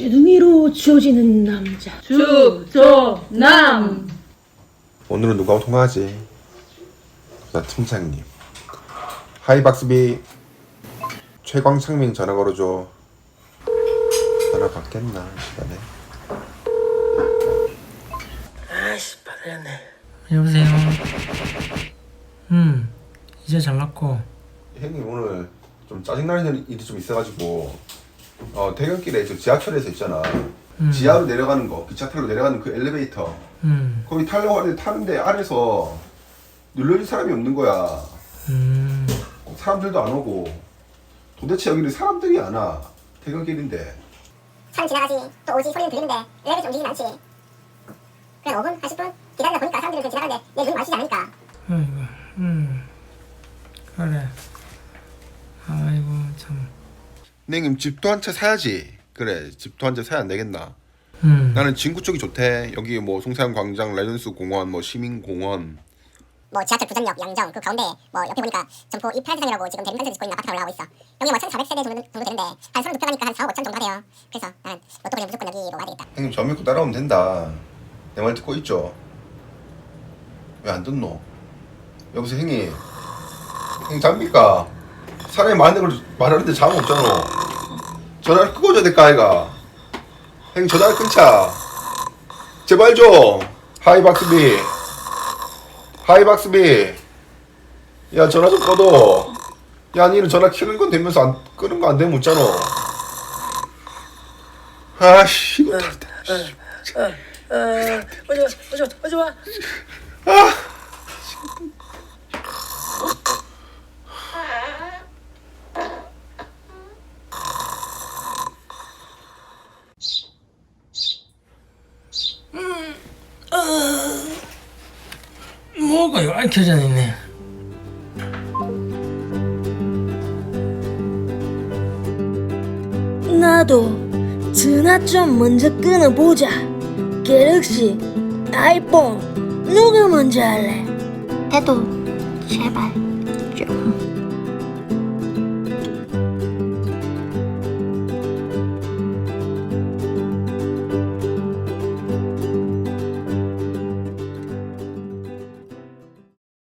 주둥이로 주어지는 남자. 주조남 오늘은 누가 통화하지? 나 팀장님. 하이 박스비. 최광창민 전화 걸어줘. 전화 받겠나 이 시간에. 아이씨 받으렸네 여보세요 음 이제 잘났고 형님 오늘 좀 짜증나는 일이 좀 있어가지고 어 퇴근길에 저 지하철에서 있잖아. 지하로 내려가는 거 기차 타러 내려가는 그 엘리베이터. 음, 거기 타려고 하는데 타는데 안에서 눌러줄 사람이 없는 거야. 음, 사람들도 안 오고. 도대체 여기는 사람들이 안 와. 퇴근길인데. 사람 지나가지. 또 오지 소리는 들리는데 엘리베이터 움직이진 않지. 그냥 5분, 40분 기다리다 보니까 사람들이 그냥 지나가는데 내 눈이 마주치지 않으니까. 아이고 음. 그래 형님 집도 한 채 사야지. 그래 집도 한 채 사야 안 되겠나? 음, 나는 진구 쪽이 좋대. 여기 뭐 송사영 광장, 레전스 공원, 뭐 시민 공원. 뭐 지하철 부전역, 양정 그 가운데 뭐 옆에 보니까 점포 이프라지상이라고 지금 대림단지 짓고 있는 아파트가 올라가고 있어 여기 뭐 1400세대 정도, 정도 되는데 한 30개 가니까 한 4, 5천 정도 하대요 그래서 나는 로또 그냥 무조건 여기로 가야 되겠다 형님 저 믿고 따라오면 된다. 내 말 듣고 있죠? 왜 안 듣노? 여보세요 형님. 형님 잡니까? 사람이 많은 걸 말하는데 잠 없잖아. 전화를 끄고 줘야 될까 아이가? 형님 전화를 끊자. 제발 좀. 하이 박스비. 하이 박스비. 야 전화 좀 꺼둬. 야 니는 전화 켜는 건 되면서 안 끄는 거 안 되면 웃잖아. 아씨 이거 다 오지마 오지마 오지마 뭐가 이거 안 켜져 있네 나도 전화 좀 먼저 끊어보자. 갤럭시, 아이폰, 누가 먼저 할래? 대도 제발 좀